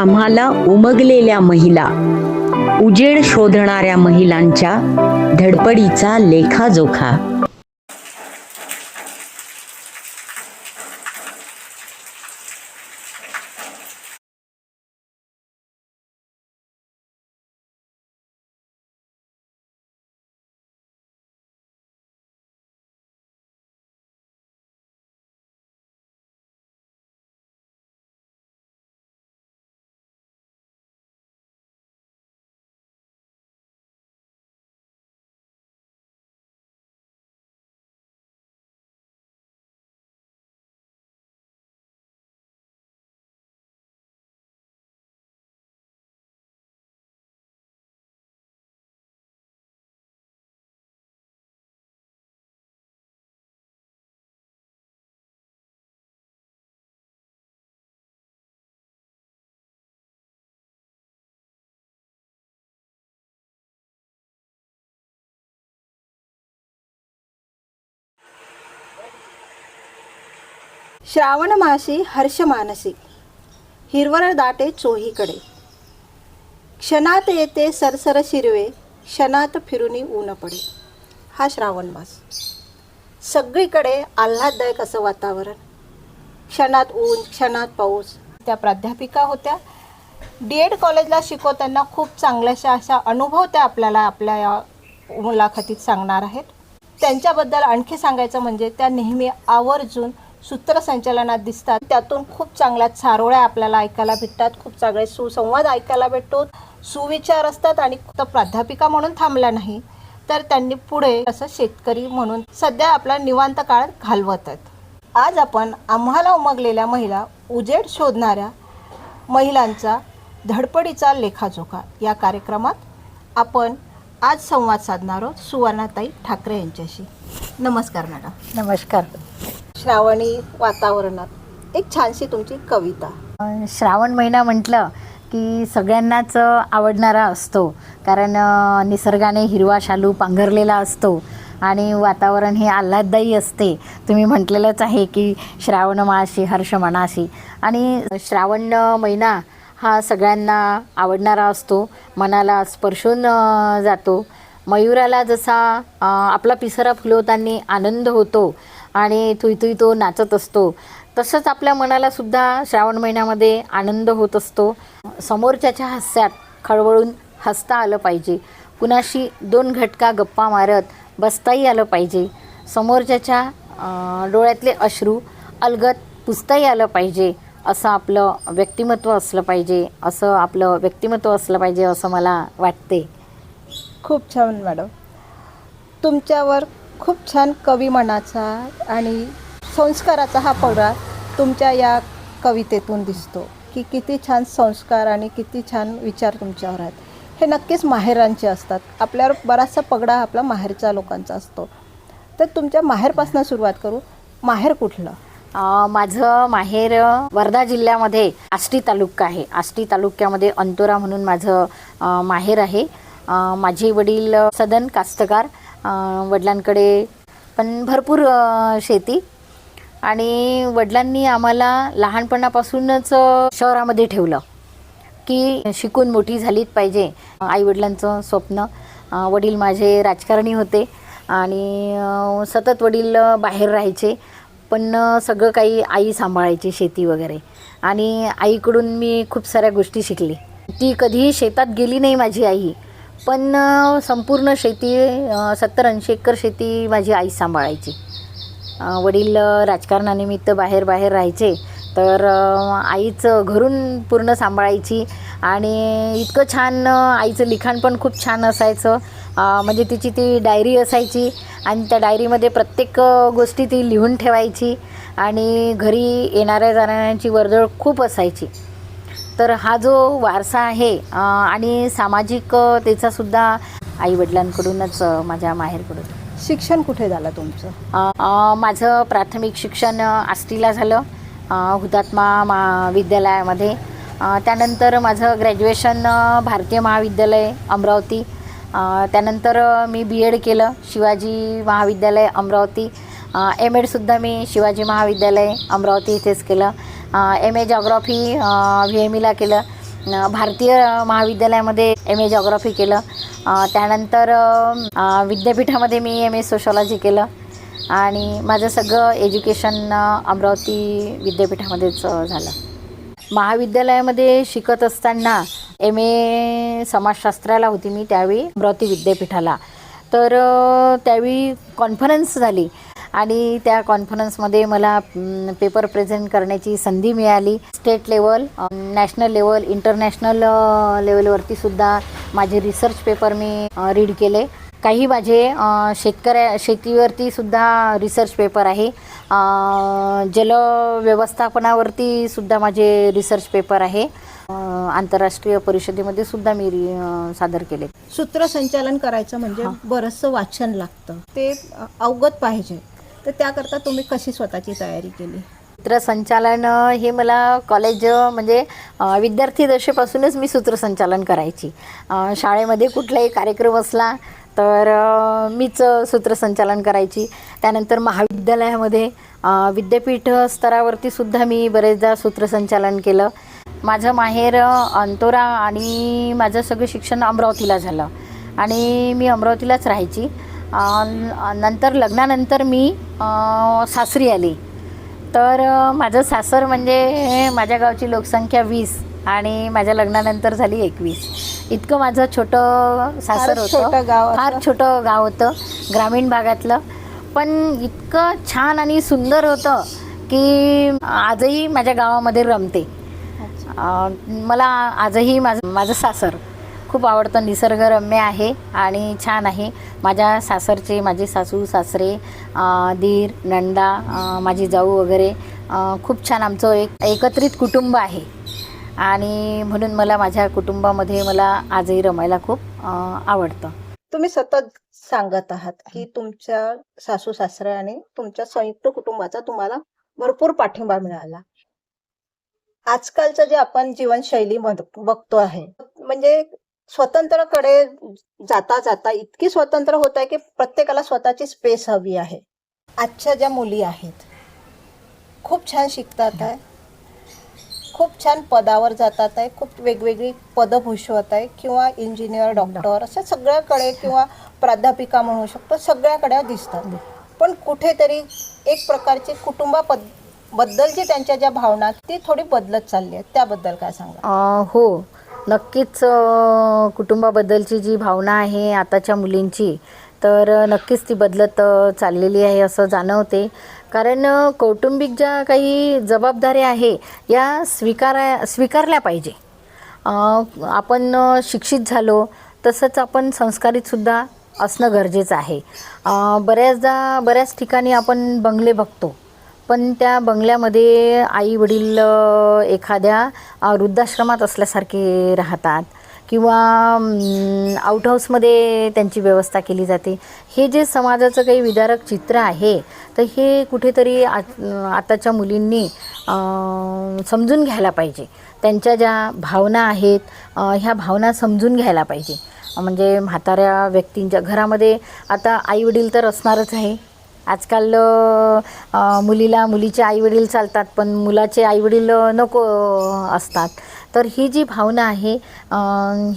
आम्हाला उमगलेल्या महिला उजेड शोधणाऱ्या महिलांच्या धडपडीचा लेखाजोखा. श्रावण मासी हर्ष मानसी. हिरवळ दाटे चोहीकडे. क्षणात येते सरसर शिरवे क्षणात फिरुनी ऊन पडे. हा श्रावण मास. सगळीकडे आल्हाददायक असं वातावरण. क्षणात ऊन क्षणात पाऊस. त्या प्राध्यापिका होत्या. डी एड कॉलेजला शिकवताना खूप चांगल्याशा अशा अनुभव त्या आपल्याला आपल्या या मुलाखतीत सांगणार आहेत. त्यांच्याबद्दल आणखी सांगायचं म्हणजे त्या नेहमी आवर्जून सूत्रसंचालनात दिसतात. त्यातून खूप चांगल्या चारोळ्या आपल्याला ऐकायला भेटतात. खूप चांगले सुसंवाद ऐकायला भेटतो. सुविचार असतात आणि प्राध्यापिका म्हणून थांबल्या नाही तर त्यांनी पुढे असं शेतकरी म्हणून सध्या आपला निवांत काळ घालवत आहेत आज आपण आम्हाला उमगलेल्या महिला उजेड शोधणाऱ्या महिलांचा धडपडीचा लेखाजोखा या कार्यक्रमात आपण आज संवाद साधणार आहोत सुवर्णाताई ठाकरे यांच्याशी. नमस्कार मॅडम. नमस्कार. श्रावणी वातावरणात. एक छानशी तुमची कविता. श्रावण महिना म्हटलं की सगळ्यांनाच आवडणारा असतो. कारण निसर्गाने हिरवा शालू पांघरलेला असतो आणि वातावरण हे आल्हाददायी असते. तुम्ही म्हटलेलंच आहे की श्रावण माशी हर्ष मनाशी. आणि श्रावण महिना हा सगळ्यांना आवडणारा असतो. मनाला स्पर्शून जातो. मयुराला जसा आपला पिसरा फुलवताना आनंद होतो आणि तुई तो नाचत असतो. तसंच आपल्या मनाला सुद्धा श्रावण महिन्यामध्ये आनंद होत असतो. समोरच्याच्या हास्यात खळवळून हसता आलं पाहिजे. कुणाशी दोन घटका गप्पा मारत बसताही आलं पाहिजे. समोरच्याच्या डोळ्यातले अश्रू अलगत पुसताही आलं पाहिजे. असं आपलं व्यक्तिमत्व असलं पाहिजे. असं आपलं व्यक्तिमत्व असलं पाहिजे असं मला वाटते. खूप छान मॅडम. तुमच्यावर खूप छान कवी मनाचा आणि संस्काराचा हा पगडा तुमच्या या कवितेतून दिसतो की किती छान संस्कार आणि किती छान विचार तुमच्यावर आहेत. हे नक्कीच माहेरांचे असतात. आपल्यावर बराचसा पगडा आपला माहेरच्या लोकांचा असतो. तर तुमच्या माहेरपासून सुरुवात करू. माहेर कुठलं? माझं माहेर वर्धा जिल्ह्यामध्ये आष्टी तालुका आहे. आष्टी तालुक्यामध्ये अंतोरा म्हणून माझं माहेर आहे. माझे वडील सदन कास्तकार वडिलांकडे पण भरपूर शेती. आणि वडिलांनी आम्हाला लहानपणापासूनच शहरामध्ये ठेवलं की शिकून मोठी झालीच पाहिजे. आईवडिलांचं स्वप्न वडील माझे राजकारणी होते आणि सतत वडील बाहेर राहायचे. पण सगळं काही आई सांभाळायची शेती वगैरे. आणि आईकडून मी खूप साऱ्या गोष्टी शिकली. ती कधीही शेतात गेली नाही माझी आई. पण संपूर्ण शेती सत्तर ऐंशी एकर शेती माझी आई सांभाळायची. वडील राजकारणानिमित्त बाहेर बाहेर राहायचे. तर आईचं आईच घरून पूर्ण सांभाळायची आणि इतकं छान आईचं लिखाण पण खूप छान असायचं. म्हणजे तिची ती डायरी असायची आणि त्या डायरीमध्ये प्रत्येक गोष्टी ती लिहून ठेवायची आणि घरी येणाऱ्या जाणाऱ्यांची वर्दळ खूप असायची. तर हा जो वारसा आहे आणि सामाजिक अ, त्याचासुद्धा आईवडिलांकडूनच माझ्या माहेरकडून. शिक्षण कुठे झालं तुमचं? माझं प्राथमिक शिक्षण आष्टीला झालं हुतात्मा महाविद्यालयामध्ये अ, त्यानंतर माझं ग्रॅज्युएशन भारतीय महाविद्यालय अमरावती. त्यानंतर मी बी एड केलं शिवाजी महाविद्यालय अमरावती. एम एडसुद्धा मी शिवाजी महाविद्यालय अमरावती इथेच केलं. M A geography V M ईला केलं. भारतीय महाविद्यालयामध्ये एम ए जॉग्रॉफी केलं. त्यानंतर विद्यापीठामध्ये मी एम ए सोशॉलॉजी केलं. आणि माझं सगळं एज्युकेशन अमरावती विद्यापीठामध्येच झालं. महाविद्यालयामध्ये शिकत असताना एम ए समाजशास्त्राला होती मी त्यावेळी अमरावती विद्यापीठाला. तर त्यावेळी कॉन्फरन्स झाली. आणि त्या कॉन्फरन्समध्ये मला पेपर प्रेझेंट करण्याची संधी मिळाली. State level national level international लेवलवरती सुद्धा माझे रिसर्च पेपर मी रीड केले. काही माझे शेतकऱ्या शेतीवरती सुद्धा रिसर्च पेपर आहे. जल व्यवस्थापनावरती सुद्धा माझे रिसर्च पेपर आहे. आंतरराष्ट्रीय परिषदेमध्ये सुद्धा मी सादर केले. सूत्रसंचालन करायचं म्हणजे बरंचसं वाचन लागतं. ते अवगत पाहिजे. तर त्याकरता तुम्ही कशी स्वतःची तयारी केली? सूत्रसंचालन हे मला कॉलेज म्हणजे विद्यार्थी दशेपासूनच मी सूत्रसंचालन करायची. शाळेमध्ये कुठलाही कार्यक्रम असला तर मीच सूत्रसंचालन करायची. त्यानंतर महाविद्यालयामध्ये विद्यापीठ स्तरावरती सुद्धा मी बरेचदा सूत्रसंचालन केलं. माझं माहेर अंतोरा आणि माझं सगळं शिक्षण अमरावतीला झालं. आणि मी अमरावतीलाच राहायची. नंतर लग्नानंतर मी सासरी आली. तर माझं सासर म्हणजे माझ्या गावची लोकसंख्या वीस आणि माझ्या लग्नानंतर झाली एकवीस. इतकं माझं छोटं सासर होतं. गाव फार. छोटं गाव होतं ग्रामीण भागातलं. पण इतकं छान आणि सुंदर होतं की आजही माझ्या गावामध्ये रमते. मला आजही माझं माझं सासर खूप आवडतं निसर्गरम्य आहे आणि छान आहे. माझ्या सासरचे माझे सासू सासरे दीर नंदा माझी जाऊ वगैरे खूप छान आमचं एक एकत्रित कुटुंब आहे. आणि म्हणून मला माझ्या कुटुंबामध्ये मला आजही रमायला खूप आवडतं. तुम्ही सतत सांगत आहात की तुमच्या सासू सासऱ्याने आणि तुमच्या संयुक्त कुटुंबाचा तुम्हाला भरपूर पाठिंबा मिळाला. आजकालचं जे आपण जीवनशैली बघतो आहे म्हणजे स्वतंत्रकडे जाता जाता इतकी स्वतंत्र होत आहे की प्रत्येकाला स्वतःची स्पेस हवी आहे. आजच्या ज्या मुली आहेत खूप छान शिकतात आहे. खूप छान पदावर जातात आहे. खूप वेगवेगळी पदं भूषवत आहे. किंवा इंजिनियर डॉक्टर अशा सगळ्याकडे किंवा प्राध्यापिका म्हणू शकतो सगळ्याकडे दिसतात. पण कुठेतरी एक प्रकारची कुटुंबा बद्दलची त्यांच्या ज्या भावना ती थोडी बदलत चालली आहे. त्याबद्दल काय सांगा हो. नक्कीच कुटुंबाबद्दलची जी भावना आहे आताच्या मुलींची तर नक्कीच ती बदलत चाललेली आहे असं जाणवते. कारण कौटुंबिक ज्या काही जबाबदाऱ्या आहे या स्वीकारा स्वीकारल्या पाहिजे. आपण शिक्षित झालो तसंच आपण संस्कारितसुद्धा असणं गरजेचं आहे. बऱ्याचदा बऱ्याच ठिकाणी आपण बंगले बघतो. पण त्या बंगल्यामध्ये आई वडील एखाद्या वृद्धाश्रमात असल्यासारखे राहतात किंवा आउटहाऊसमध्ये हाऊसमध्ये त्यांची व्यवस्था केली जाते. हे जे समाजाचं काही विदारक चित्र आहे तर हे कुठेतरी आ आताच्या मुलींनी समजून घ्यायला पाहिजे. त्यांच्या ज्या भावना आहेत ह्या भावना समजून घ्यायला पाहिजे. म्हणजे म्हाताऱ्या व्यक्तींच्या घरामध्ये आता आईवडील तर असणारच आहे. आजकाल मुलीला मुलीचे आईवडील चालतात पण मुलाचे आईवडील नको असतात. तर ही जी भावना आहे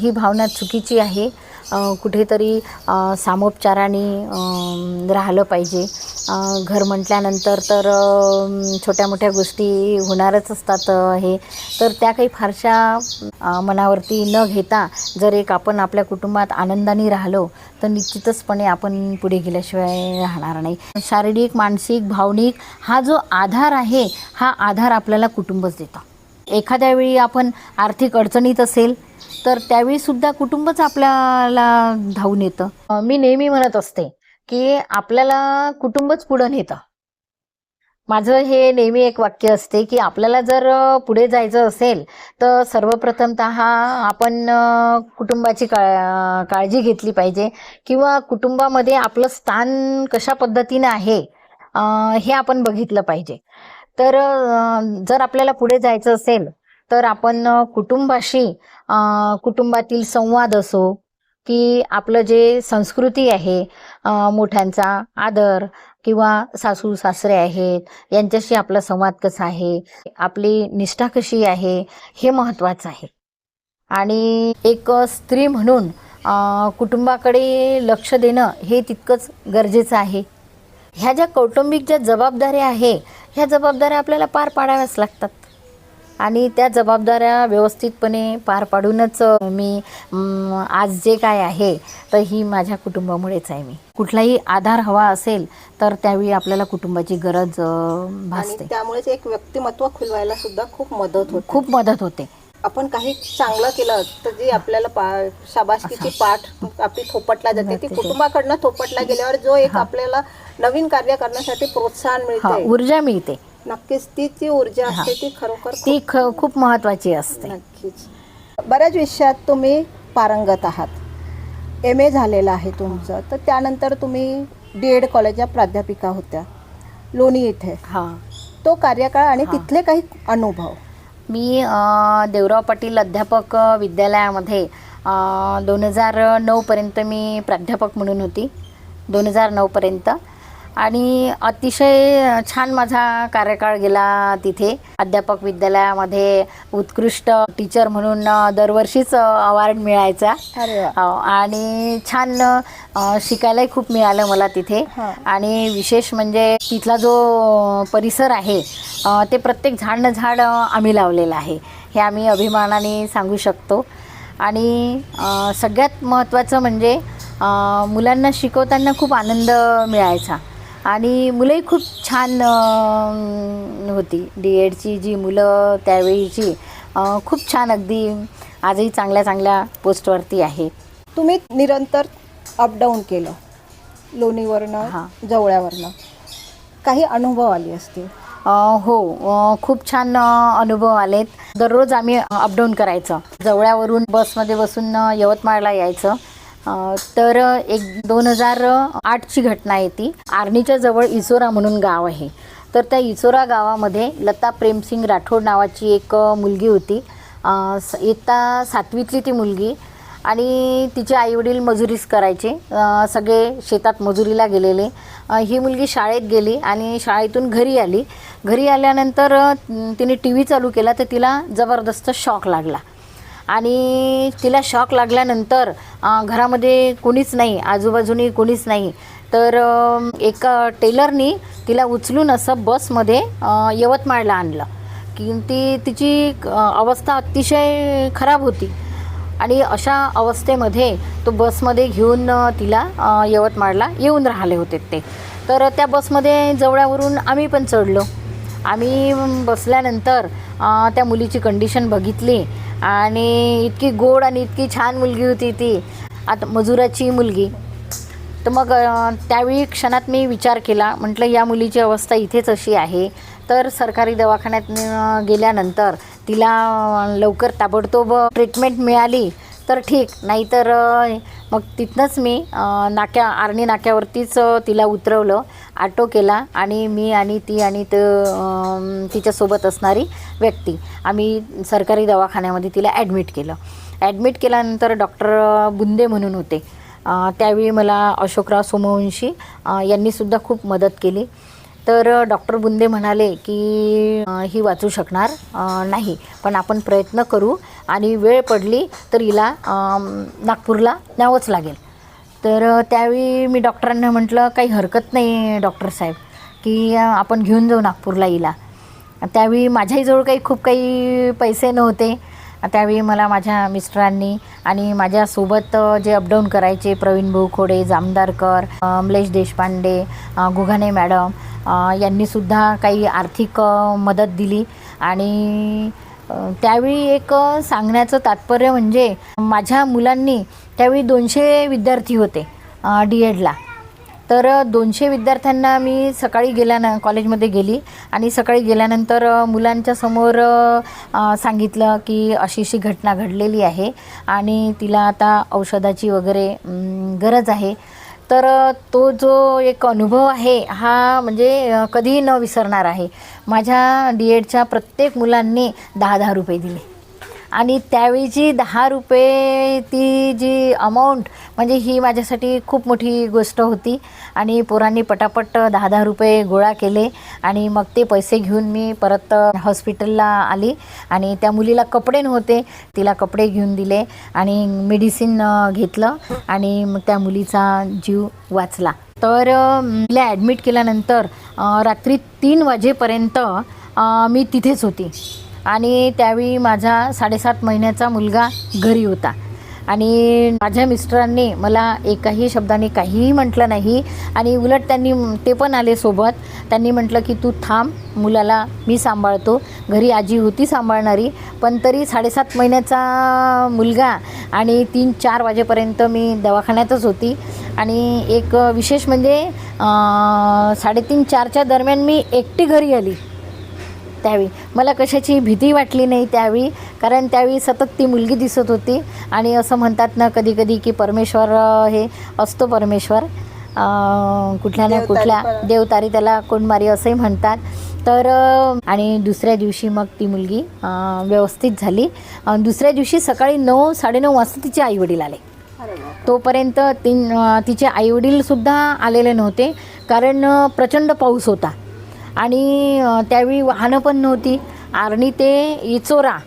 ही भावना चुकीची आहे. कुठेतरी सामोपचाराने राहिलं पाहिजे. घर म्हटल्यानंतर तर छोट्या मोठ्या गोष्टी होणारच असतात हे. तर त्या काही फारशा मनावरती न घेता जर एक आपण आपल्या कुटुंबात आनंदाने राहिलो तर निश्चितचपणे आपण पुढे गेल्याशिवाय राहणार नाही. शारीरिक मानसिक भावनिक हा जो आधार आहे हा आधार आपल्याला कुटुंबच देतं. एखाद्या वेळी आपण आर्थिक अडचणीत असेल तर त्यावेळीसुद्धा कुटुंबच आपल्याला धावून येतं. मी नेहमी म्हणत असते की आपल्याला कुटुंबच पुढं नेतं. माझं हे नेहमी एक वाक्य असते की आपल्याला जर पुढे जायचं असेल तर सर्वप्रथमत आपण कुटुंबाची का काळजी घेतली पाहिजे किंवा कुटुंबामध्ये आपलं स्थान कशा पद्धतीनं आहे हे आपण बघितलं पाहिजे. तर जर आपल्याला पुढे जायचं असेल तर आपण कुटुंबाशी कुटुंबातील संवाद असो की आपलं जे संस्कृती आहे मोठ्यांचा आदर किंवा सासू सासरे आहेत यांच्याशी आपला संवाद कसा आहे आपली निष्ठा कशी आहे हे महत्त्वाचं आहे. आणि एक स्त्री म्हणून कुटुंबाकडे लक्ष देणं हे तितकंच गरजेचं आहे. ह्या ज्या कौटुंबिक ज्या जबाबदाऱ्या आहे ह्या जबाबदाऱ्या आपल्याला पार पाडाव्याच लागतात. आणि त्या जबाबदाऱ्या व्यवस्थितपणे पार पाडूनच मी आज जे काय आहे तर ही माझ्या कुटुंबामुळेच आहे मी. कुठलाही आधार हवा असेल तर त्यावेळी आपल्याला कुटुंबाची गरज भासते. त्यामुळेच एक व्यक्तिमत्व खुलवायला सुद्धा खूप मदत होते. खूप मदत होते. आपण काही चांगलं केलं तर जी आपल्याला पा शाबासकीची पाठ आपली थोपटला जाते ती. कुटुंबाकडनं थोपटला गेल्यावर जो एक आपल्याला नवीन कार्य करण्यासाठी प्रोत्साहन हा मिळते ऊर्जा मिळते. नक्कीच ती जी ऊर्जा असते ती खरोखर ती ख खूप महत्वाची असते. नक्कीच. बऱ्याच विषयात तुम्ही पारंगत आहात. एम ए झालेलं आहे तुमचं. तर त्यानंतर तुम्ही डी एड कॉलेजच्या प्राध्यापिका होत्या. लोणी इथे. हा. तो कार्यकाळ आणि तिथले काही अनुभव. मी देवराव पाटील अध्यापक विद्यालयामध्ये दोन हजार नऊपर्यंत मी प्राध्यापक म्हणून होती. दोन हजार नऊपर्यंत आणि अतिशय छान माझा कार्यकाळ गेला तिथे. अध्यापक विद्यालयामध्ये उत्कृष्ट टीचर म्हणून दरवर्षीच अवॉर्ड मिळायचा. आणि छान शिकायलाही खूप मिळालं मला तिथे. आणि विशेष म्हणजे तिथला जो परिसर आहे ते प्रत्येक झाड न झाड आम्ही लावलेलं आहे. हे आम्ही अभिमानाने सांगू शकतो. आणि सगळ्यात महत्त्वाचं म्हणजे मुलांना शिकवताना खूप आनंद मिळायचा. आणि मुलंही खूप छान होती. डी एडची जी मुलं त्यावेळीची खूप छान अगदी आजही चांगल्या चांगल्या पोस्टवरती आहेत तुम्ही निरंतर अपडाऊन केलं. लोणीवरनं हां. जवळ्यावरनं. काही अनुभव आले असतील? हो. खूप छान अनुभव आलेत. दररोज आम्ही अपडाऊन करायचं. जवळ्यावरून बसमध्ये बसून यवतमाळला यायचं. तर एक दोन हजार आठची घटना आहे ती. आर्णीच्या जवळ इसोरा म्हणून गाव आहे. तर त्या इसोरा गावामध्ये लता प्रेमसिंग राठोड नावाची एक मुलगी होती. स- इयत्ता सातवीतली ती मुलगी. आणि तिचे आईवडील मजुरीच करायचे. सगळे शेतात मजुरीला गेलेले. ही मुलगी शाळेत गेली आणि शाळेतून घरी आली. घरी आल्यानंतर तिने टी व्ही चालू केला तर तिला जबरदस्त शॉक लागला. आणि तिला शॉक लागल्यानंतर घरामध्ये कोणीच नाही आजूबाजूनी कोणीच नाही. तर एका टेलरनी तिला उचलून असं बसमध्ये यवतमाळला आणलं. की ती तिची अवस्था अतिशय खराब होती. आणि अशा अवस्थेमध्ये तो बसमध्ये घेऊन तिला यवतमाळला येऊन राहिले होते ते. तर त्या बसमध्ये जवळ्यावरून आम्ही पण चढलो. आम्ही बसल्यानंतर त्या मुलीची कंडिशन बघितली. आणि इतकी गोड आणि इतकी छान मुलगी होती ती. आता मजुराची मुलगी. तर मग त्यावेळी क्षणात मी विचार केला. म्हटलं या मुलीची अवस्था इथेच अशी आहे. तर सरकारी दवाखान्यात गेल्यानंतर तिला लवकर ताबडतोब ट्रीटमेंट मिळाली. तर ठीक नाहीतर मग तिथनंच मी नाक्या आर्णी नाक्यावरतीच तिला उतरवलं ऑटो केला आणि मी आणि ती आणि त तिच्यासोबत असणारी व्यक्ती आम्ही सरकारी दवाखान्यामध्ये तिला ॲडमिट केलं. ॲडमिट केल्यानंतर डॉक्टर बुंदे म्हणून होते. त्यावेळी मला अशोकराव सोमवंशी यांनीसुद्धा खूप मदत केली. तर डॉक्टर बुंदे म्हणाले की ही वाचू शकणार नाही. पण आपण प्रयत्न करू. आणि वेळ पडली तर हिला नागपूरला न्यावंच लागेल. तर त्यावेळी मी डॉक्टरांना म्हटलं काही हरकत नाही डॉक्टर साहेब की आपण घेऊन जाऊ नागपूरला हिला. त्यावेळी माझ्याही जवळ काही खूप काही पैसे नव्हते. त्यावेळी मला माझ्या मिस्टरांनी आणि माझ्यासोबत जे अपडाऊन करायचे प्रवीण भाऊ खोडे जामदारकर अमलेश देशपांडे गुघाने मॅडम यांनीसुद्धा काही आर्थिक मदत दिली. आणि त्यावेळी एक सांगण्याचं तात्पर्य म्हणजे माझ्या मुलांनी त्यावेळी दोनशे विद्यार्थी होते डी एडला तर दोनशे विद्यार्थ्यांना मी सकाळी गेल्यानं कॉलेजमध्ये गेली आणि सकाळी गेल्यानंतर मुलांच्या समोर सांगितलं की अशी अशी घटना घडलेली आहे आणि तिला आता औषधाची वगैरे गरज आहे. तर तो जो एक अनुभव आहे हा म्हणजे कधीही न विसरणार आहे. माझ्या डी एडच्या प्रत्येक मुलांनी दहा दहा रुपये दिले. आणि त्यावेळीची दहा रुपये ती जी अमाऊंट म्हणजे ही माझ्यासाठी खूप मोठी गोष्ट होती. आणि पोरांनी पटापट दहा दहा रुपये गोळा केले आणि मग ते पैसे घेऊन मी परत हॉस्पिटलला आली. आणि त्या मुलीला कपडे नव्हते तिला कपडे घेऊन दिले आणि मेडिसिन घेतलं आणि मग त्या मुलीचा जीव वाचला. तर तिला ॲडमिट केल्यानंतर रात्री तीन वाजेपर्यंत मी तिथेच होती. आणि त्यावेळी माझा साडेसात महिन्याचा मुलगा घरी होता. आणि माझ्या मिस्टरांनी मला एकाही शब्दाने काहीही म्हटलं नाही आणि उलट त्यांनी ते पण आले सोबत. त्यांनी म्हटलं की तू थांब मुलाला मी सांभाळतो. घरी आजी होती सांभाळणारी पण तरी साडेसात महिन्याचा मुलगा आणि तीन चार वाजेपर्यंत मी दवाखान्यातच होती. आणि एक विशेष म्हणजे साडेतीन चारच्या दरम्यान मी एकटी घरी आली. त्यावेळी. मला कशाची भीती वाटली नाही त्यावेळी कारण त्यावेळी सतत ती मुलगी दिसत होती. आणि असं म्हणतात ना कधी कधी की परमेश्वर हे असतो परमेश्वर. कुठल्या ना कुठल्या. देवतारी त्याला कोणमारी असंही म्हणतात. तर आणि दुसऱ्या दिवशी मग ती मुलगी व्यवस्थित झाली. दुसऱ्या दिवशी सकाळी नऊ साडेनऊ वाजता तिचे आईवडील आले. तोपर्यंत तीन तिचे आईवडीलसुद्धा आलेले नव्हते. कारण प्रचंड पाऊस होता. आणि त्यावेळी वाहनं पण नव्हती. आर्णी ते इचोरा.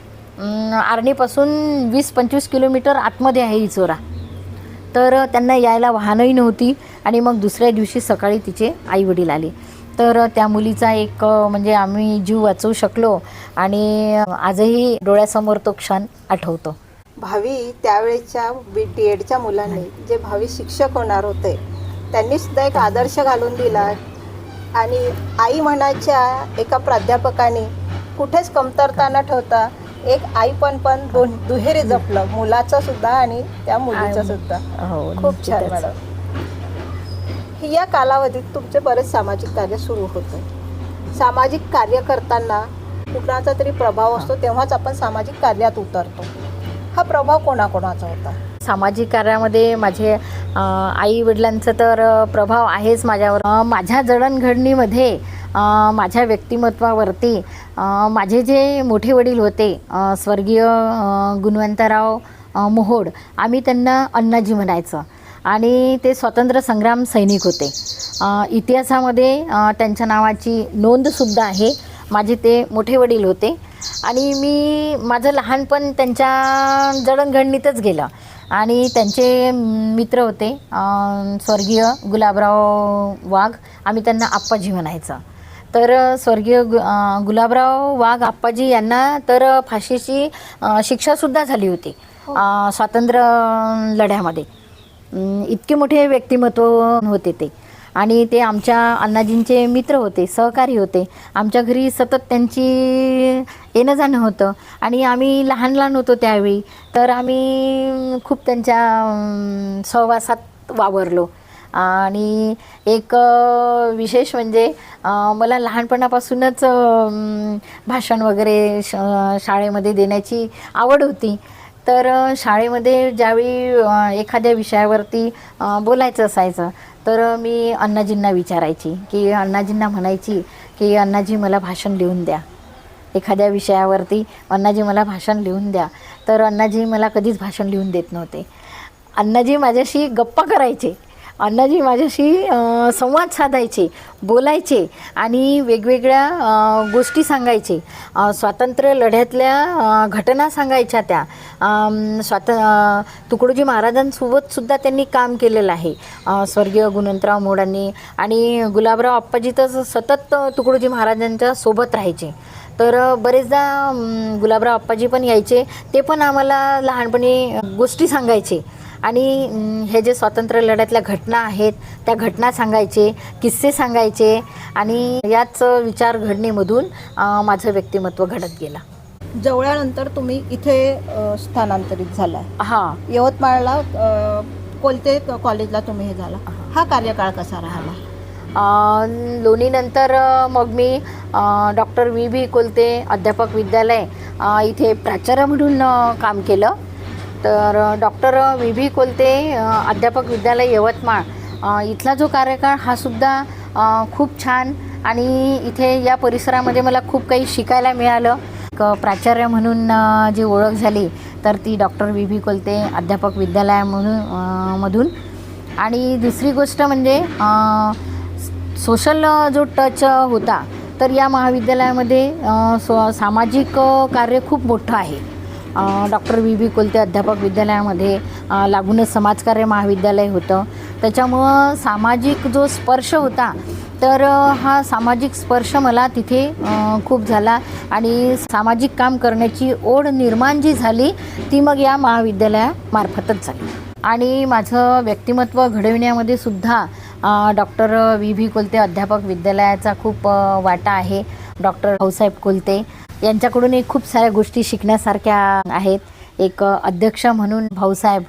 आर्णीपासून वीस पंचवीस किलोमीटर आतमध्ये आहे इचोरा. तर त्यांना यायला वाहनही नव्हती आणि मग दुसऱ्या दिवशी सकाळी तिचे आईवडील आले. तर त्या मुलीचा एक म्हणजे आम्ही जीव वाचवू शकलो आणि आजही डोळ्यासमोर तो क्षण आठवतो. भावी त्यावेळेच्या बी डी एडच्या मुलांनी जे भावी शिक्षक होणार होते त्यांनी सुद्धा एक आदर्श घालून दिला. आणि आई म्हणायच्या एका प्राध्यापकाने कुठेच कमतरता न ठेवता एक आई पण पण दोन दुहेरी जपलं. मुलाचं सुद्धा आणि त्या मुलीचं सुद्धा. हो खूप छान. मॅडम. या कालावधीत तुमचे बरेच सामाजिक कार्य सुरू होतं. सामाजिक कार्य करताना कुणाचा तरी प्रभाव असतो तेव्हाच आपण सामाजिक कार्यात उतरतो. हा प्रभाव कोणाकोणाचा होता? सामाजिक कार्यामध्ये माझे आई वडिलांचं तर प्रभाव आहेच माझ्यावर. माझ्या जडणघडणीमध्ये माझ्या व्यक्तिमत्वावरती माझे जे मोठे वडील होते स्वर्गीय गुणवंतराव मोहोड आम्ही त्यांना अण्णाजी म्हणायचं. आणि ते स्वातंत्र्य संग्राम सैनिक होते. इतिहासामध्ये त्यांच्या नावाची नोंदसुद्धा आहे. माझे ते मोठे वडील होते. आणि मी माझं लहानपण त्यांच्या जडणघडणीतच गेलं. आणि त्यांचे मित्र होते स्वर्गीय गुलाबराव वाघ. आम्ही त्यांना आप्पाजी म्हणायचं. तर स्वर्गीय गु गुलाबराव वाघ आप्पाजी यांना तर फाशीची शिक्षासुद्धा झाली होती अं, स्वातंत्र्य लढ्यामध्ये. इतके मोठे व्यक्तिमत्व होते ते. आणि ते आमच्या अण्णाजींचे मित्र होते सहकारी होते. आमच्या घरी सतत त्यांची येणं जाणं होतं. आणि आम्ही लहान लहान होतो त्यावेळी. तर आम्ही खूप त्यांच्या सहवासात वावरलो. आणि एक विशेष म्हणजे मला लहानपणापासूनच भाषण वगैरे श शाळेमध्ये देण्याची आवड होती. तर शाळेमध्ये ज्यावेळी एखाद्या विषयावरती बोलायचं असायचं तर मी अण्णाजींना विचारायची की अण्णाजींना म्हणायची की अण्णाजी मला भाषण लिहून द्या. एखाद्या विषयावरती अण्णाजी मला भाषण लिहून द्या. तर अण्णाजी मला कधीच भाषण लिहून देत नव्हते. अण्णाजी माझ्याशी गप्पा करायचे. अण्णाजी माझ्याशी संवाद साधायचे बोलायचे आणि वेगवेगळ्या गोष्टी सांगायचे. स्वातंत्र्य लढ्यातल्या घटना सांगायच्या त्या. स्वात तुकडोजी महाराजांसोबतसुद्धा त्यांनी काम केलेलं आहे. स्वर्गीय गुणवंतराव मोडांनी आणि गुलाबराव आप्पाजी तर सतत तुकडोजी महाराजांच्या सोबत राहायचे. तर बरेचदा गुलाबराव आप्पाजी पण यायचे. ते पण आम्हाला लहानपणी गोष्टी सांगायचे. आणि हे जे स्वातंत्र्य लढ्यातल्या घटना आहेत त्या घटना सांगायचे किस्से सांगायचे आणि याच विचार घडणीमधून माझं व्यक्तिमत्व घडत गेलं. जवळानंतर तुम्ही इथे अ, स्थलांतरित झाला हां. यवतमाळला अ, कोलते कॉलेजला तुम्ही हे झाला. हा. कार्यकाळ कसा राहिला? लोणीनंतर मग मी डॉक्टर व्ही बी कोलते अध्यापक विद्यालय इथे प्राचार्य म्हणून काम केलं. तर डॉक्टर व्ही बी कोलते अध्यापक विद्यालय यवतमाळ इथला जो कार्यकाळ हा सुद्धा खूप छान आणि इथे या परिसरामध्ये मला खूप काही शिकायला मिळालं. क प्राचार्य म्हणून जी ओळख झाली तर ती डॉक्टर व्ही व्ही कोलते अध्यापक विद्यालयामधून म्हणून मधून. आणि दुसरी गोष्ट म्हणजे सोशल जो टच होता तर या महाविद्यालयामध्ये अ, सामाजिक कार्य खूप मोठं आहे. डॉक्टर वी व्ही कोलते अध्यापक विद्यालयामध्ये लागूनच समाजकार्य महाविद्यालय होतं. त्याच्यामुळं सामाजिक जो स्पर्श होता तर हा सामाजिक स्पर्श मला तिथे खूप झाला. आणि सामाजिक काम करण्याची ओढ निर्माण जी झाली ती मग या महाविद्यालयामार्फतच झाली. आणि माझं व्यक्तिमत्व घडविण्यामध्ये सुद्धा डॉक्टर व्ही व्ही कोलते अध्यापक विद्यालयाचा खूप वाटा आहे. डॉक्टर भाऊसाहेब कोलते यांच्याकडूनही खूप साऱ्या गोष्टी शिकण्यासारख्या आहेत. एक अध्यक्ष म्हणून भाऊसाहेब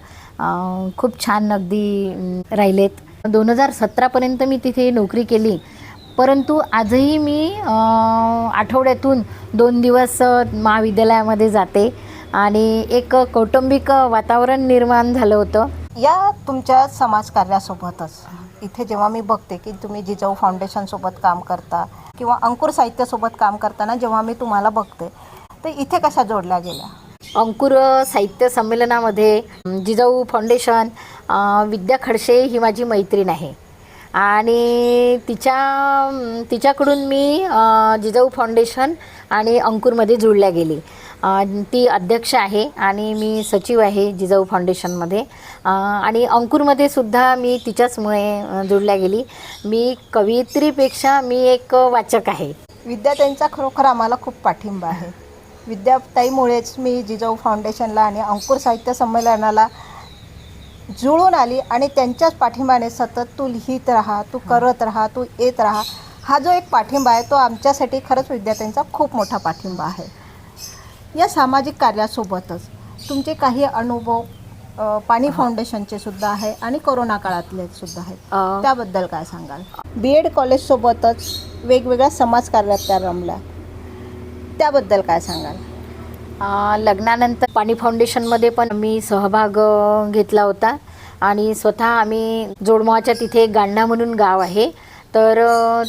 खूप छान अगदी राहिलेत. दोन हजार सतरापर्यंत मी तिथे नोकरी केली. परंतु आजही मी आठवड्यातून दोन दिवस महाविद्यालयामध्ये जाते आणि एक कौटुंबिक वातावरण निर्माण झालं होतं. या तुमच्या समाजकार्यासोबतच इथे जेव्हा मी बघते की तुम्ही जिजाऊ फाउंडेशनसोबत काम करता किंवा अंकुर साहित्यासोबत काम करताना जेव्हा मी तुम्हाला बघते तर इथे कशा जोडल्या गेल्या? अंकुर साहित्य संमेलनामध्ये जिजाऊ फाउंडेशन विद्या खडसे ही माझी मैत्रीण आहे. आणि तिच्या तिच्याकडून मी जिजाऊ फाउंडेशन आणि अंकुरमध्ये जुळल्या गेली. ती अध्यक्ष आहे आणि मी सचिव आहे जिजाऊ फाउंडेशनमध्ये. आणि अंकुरमध्ये सुद्धा मी तिच्याचमुळे जुळल्या गेली. मी कवयित्रीपेक्षा मी एक वाचक आहे. विद्याताईंचा खरोखर आम्हाला खूप पाठिंबा आहे. विद्याताईमुळेच मी जिजाऊ फाउंडेशनला आणि अंकुर साहित्य संमेलनाला जुळून आली आणि त्यांच्याच पाठिंबाने सतत तू लिहित राहा तू करत राहा तू येत राहा. हा जो एक पाठिंबा आहे तो आमच्यासाठी खरंच विद्यार्थ्यांचा खूप मोठा पाठिंबा आहे. या सामाजिक कार्यासोबतच तुमचे काही अनुभव पाणी फाउंडेशनचे सुद्धा आहे आणि कोरोना काळातले सुद्धा आहेत. त्याबद्दल काय सांगाल? बी एड कॉलेजसोबतच वेगवेगळ्या समाजकार्यात त्या रमल्या. त्याबद्दल काय सांगाल? लग्नानंतर पाणी फाउंडेशनमध्ये पण मी सहभाग घेतला होता. आणि स्वतः आम्ही जोडमाच्या तिथे गांडा म्हणून गाव आहे. तर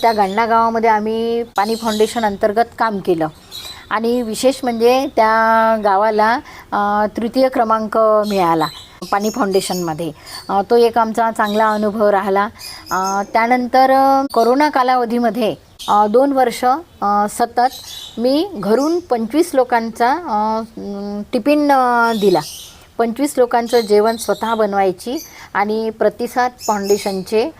त्या गांडा गावामध्ये आम्ही पाणी फाउंडेशन अंतर्गत काम केलं. आणि विशेष म्हणजे त्या गावाला तृतीय क्रमांक मिळाला पाणी फाउंडेशनमध्ये तो एक आमचा चांगला अनुभव राहिला. त्यानंतर करोना कोरोना कालावधीमध्ये दोन वर्ष सतत मी घरून पंचवीस लोकांचा टिफिन दिला. पंचवीस लोकांचं जेवण स्वतः बनवायची आणि प्रतिसाद फाउंडेशनचे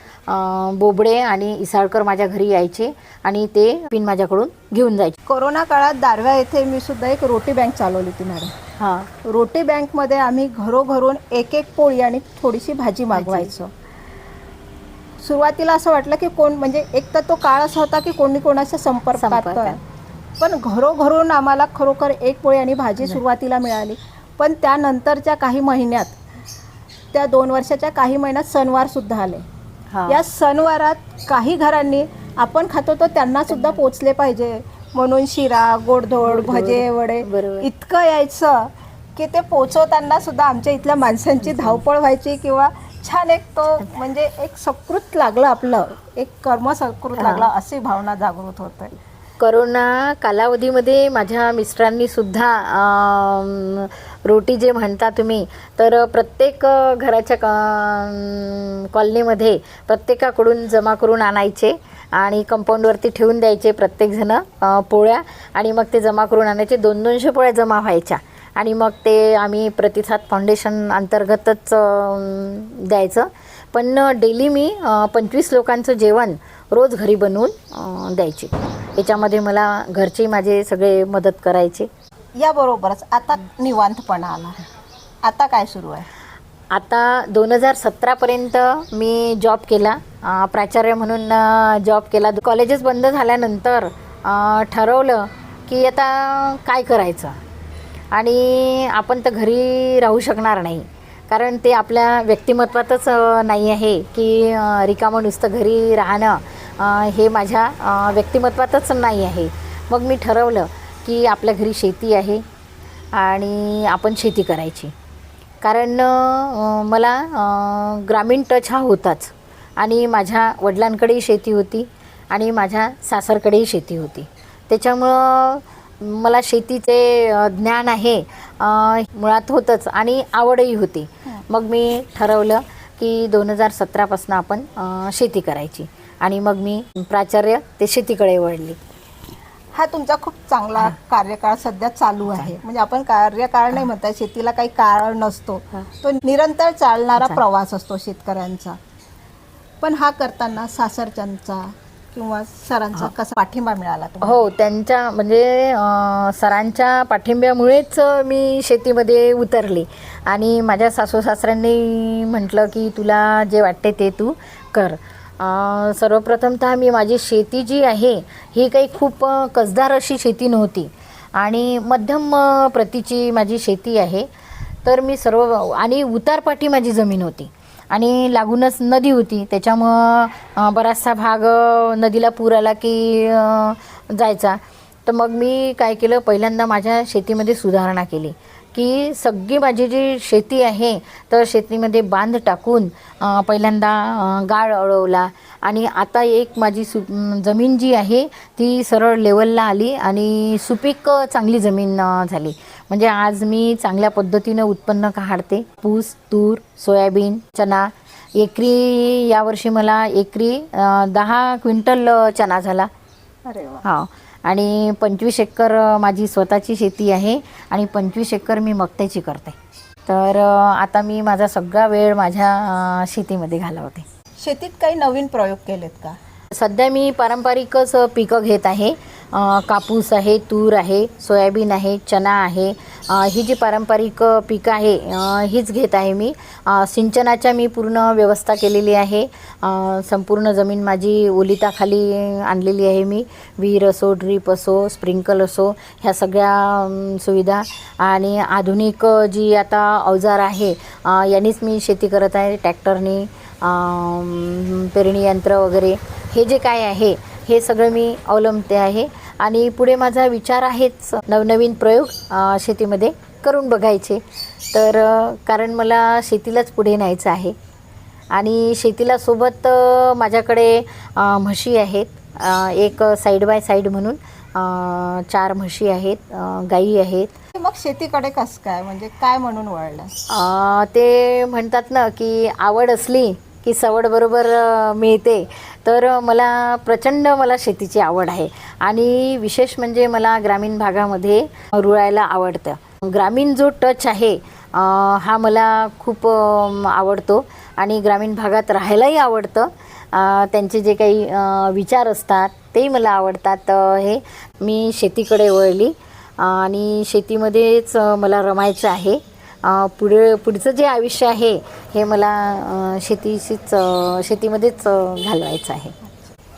बोबडे आणि इसाळकर माझ्या घरी यायचे आणि ते टिफिन माझ्याकडून घेऊन जायचे. कोरोना काळात दारव्हा येथे मी सुद्धा एक रोटी बँक चालवली होती मॅडम. हां. रोटी बँकमध्ये आम्ही घरोघरून एक एक पोळी आणि थोडीशी भाजी मागवायचो. सुरुवातीला असं वाटलं की कोण म्हणजे एक तर तो काळ असा होता की कोणी कोणाच्या संपर्कात. पण घरोघरून आम्हाला खरोखर एक पोळी आणि भाजी सुरुवातीला मिळाली. पण त्यानंतरच्या काही महिन्यात त्या दोन वर्षाच्या काही महिन्यात सणवार सुद्धा आले. या सणवारात काही घरांनी आपण खातो तर त्यांना सुद्धा पोचले पाहिजे. म्हणून शिरा गोडधोड भजे वडे. इतकं यायचं की ते पोचवताना सुद्धा आमच्या इथल्या माणसांची धावपळ व्हायची किंवा छान एक तो म्हणजे एक सकृत लागलं आपलं एक कर्म सकृत लागलं अशी भावना जागृत होते. करोना कालावधीमध्ये माझ्या मिस्टरांनी सुद्धा रोटी जे म्हणता तुम्ही तर प्रत्येक घराच्या कॉलनीमध्ये प्रत्येकाकडून जमा करून आणायचे आणि कंपाऊंडवरती ठेवून द्यायचे प्रत्येकजणं पोळ्या आणि मग ते जमा करून आणायचे. दोन दोनशे पोळ्या जमा व्हायच्या. आणि मग ते आम्ही प्रतिसाद फाउंडेशन अंतर्गतच द्यायचं. पण डेली मी पंचवीस लोकांचं जेवण रोज घरी बनवून द्यायचे. याच्यामध्ये मला घरचे माझे सगळे मदत करायचे. याबरोबरच आता निवांतपणा आला आता काय सुरू आहे? आता दोन हजार सतरापर्यंत मी जॉब केला. प्राचार्य म्हणून जॉब केला. कॉलेजेस बंद झाल्यानंतर ठरवलं की आता काय करायचं? आणि आपण तर घरी राहू शकणार नाही. कारण ते आपल्या व्यक्तिमत्वातच नाही आहे की रिकामं नुसतं घरी राहणं हे माझ्या व्यक्तिमत्वातच नाही आहे. मग मी ठरवलं की आपल्या घरी शेती आहे आणि आपण शेती करायची. कारण मला ग्रामीण टच हा होताच. आणि माझ्या वडिलांकडेही शेती होती आणि माझ्या सासरकडेही शेती होती. त्याच्यामुळं मला शेतीचे ज्ञान आहे मुळात होतंच आणि आवडही होती. मग मी ठरवलं की दोन हजार सतरापासून आपण शेती करायची. आणि मग मी प्राचार्य ते शेतीकडे वळली. हा तुमचा खूप चांगला कार्यकाळ सध्या चालू आहे. म्हणजे आपण कार्यकाळ नाही म्हणता शेतीला काही काळ नसतो. तो निरंतर चालणारा प्रवास असतो शेतकऱ्यांचा. पण हा करताना सासरच्यांचा किंवा सरांचा कसा पाठिंबा मिळाला तुम्हाला? हो त्यांच्या म्हणजे अ, सरांच्या पाठिंब्यामुळेच मी शेतीमध्ये उतरले. आणि माझ्या सासू सासऱ्यांनी म्हटलं की तुला जे वाटते ते तू कर. अ, सर्वप्रथमतः मी माझी शेती जी आहे ही काही खूप अ, कसदार अशी शेती नव्हती. आणि मध्यम अ, प्रतीची माझी शेती आहे. तर मी सर्व आणि उतारपाटी माझी जमीन होती. आणि लागूनच नदी होती. त्याच्यामुळं बराचसा भाग नदीला पूर आला की जायचा. तर मग मी काय केलं पहिल्यांदा माझ्या शेतीमध्ये सुधारणा केली. की सगळी माझी जी शेती आहे तर शेतीमध्ये बांध टाकून पहिल्यांदा गाळ अळवला. आणि आता एक माझी सु जमीन जी आहे ती सरळ लेवलला आली आणि सुपीक चांगली जमीन झाली. म्हणजे आज मी चांगल्या पद्धतीनं उत्पन्न काढते. पूस तूर सोयाबीन चना एकरी यावर्षी मला एकरी दहा क्विंटल चना झाला. अरे हा. आणि पंचवीस एकर माझी स्वतःची शेती आहे आणि पंचवीस एकर मी मक्त्याची करते. तर आता मी माझा सगळा वेळ माझ्या शेतीमध्ये घालवते. शेतीत काही नवीन प्रयोग केलेत का? सध्या मी पारंपरिकच पिकं घेत आहे. कापूस आहे तूर आहे सोयाबीन आहे चना आहे. ही जी पारंपरिक पिकं आहे हीच घेत आहे मी. सिंचनाच्या मी पूर्ण व्यवस्था केलेली आहे. संपूर्ण जमीन माझी ओलिताखाली आणलेली आहे मी. विहीर असो ड्रीप असो स्प्रिंकल असो ह्या सगळ्या सुविधा. आणि आधुनिक जी आता अवजार आहे यानेच यांनीच मी शेती करत आहे. ट्रॅक्टरनी पेरणी यंत्र वगैरे. हे जे काय आहे हे सगळं मी अवलंबते आहे. आणि पुढे माझा विचार आहेच नवनवीन प्रयोग शेतीमध्ये करून बघायचे. तर कारण मला शेतीलाच पुढे न्यायचं आहे. आणि शेतीला सोबत माझ्याकडे म्हशी आहेत. एक साईड बाय साईड म्हणून चार म्हशी आहेत गाई आहेत. मग शेतीकडे कसं काय? म्हणजे काय म्हणून वळलं? ते म्हणतात ना की आवड असली की सवड बरोबर मिळते. तर मला प्रचंड मला शेतीची आवड आहे. आणि विशेष म्हणजे मला ग्रामीण भागामध्ये रुळायला आवडतं. ग्रामीण जो टच आहे हा मला खूप आवडतो. आणि ग्रामीण भागात राहायलाही आवडतं. त्यांचे जे काही विचार असतात तेही मला आवडतात हे मी शेतीकडे वळली. आणि शेतीमध्येच मला रमायचं आहे. पुढे पुढचं जे आयुष्य आहे हे मला शेतीशीच शेतीमध्येच घालवायचं आहे.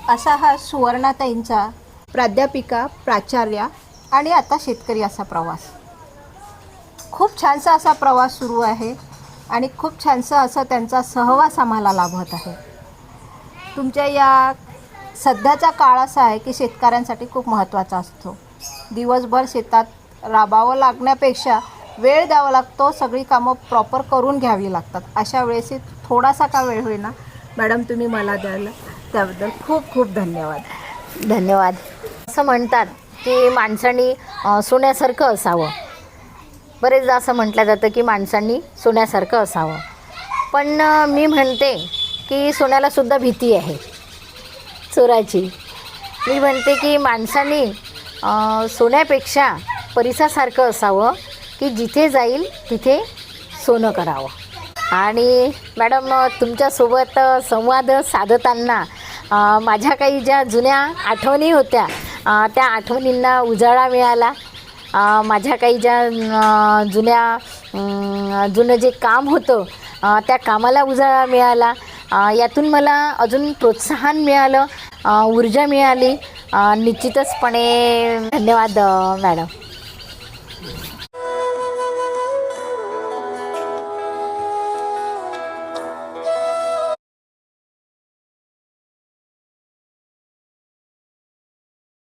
असा हा सुवर्णाताईंचा प्राध्यापिका प्राचार्या आणि आता शेतकरी असा प्रवास. खूप छानसा असा प्रवास सुरू आहे आणि खूप छानसा असा त्यांचा सहवास आम्हाला लाभत आहे. तुमच्या या सध्याचा काळ असा आहे की शेतकऱ्यांसाठी खूप महत्त्वाचा असतो. दिवसभर शेतात राबावं लागण्यापेक्षा वेळ द्यावा लागतो सगळी कामं प्रॉपर करून घ्यावी लागतात. अशा वेळेस थोडासा का वेळ होईना? मॅडम तुम्ही मला द्यायला त्याबद्दल खूप खूप धन्यवाद. धन्यवाद. असं म्हणतात की माणसांनी सोन्यासारखं असावं. बरेचदा असं म्हटलं जातं की माणसांनी सोन्यासारखं असावं. पण मी म्हणते की सोन्यालासुद्धा भीती आहे. चोराची. मी म्हणते की माणसांनी सोन्यापेक्षा परिसासारखं असावं. की जिथे जाईल तिथे सोनं करावं. आणि मॅडम तुमच्यासोबत संवाद साधताना माझ्या काही ज्या जुन्या आठवणी होत्या त्या आठवणींना उजाळा मिळाला. माझ्या काही ज्या जुन्या जुनं जे काम होतं त्या कामाला उजाळा मिळाला. यातून मला अजून प्रोत्साहन मिळालं ऊर्जा मिळाली. निश्चितचपणे धन्यवाद मॅडम.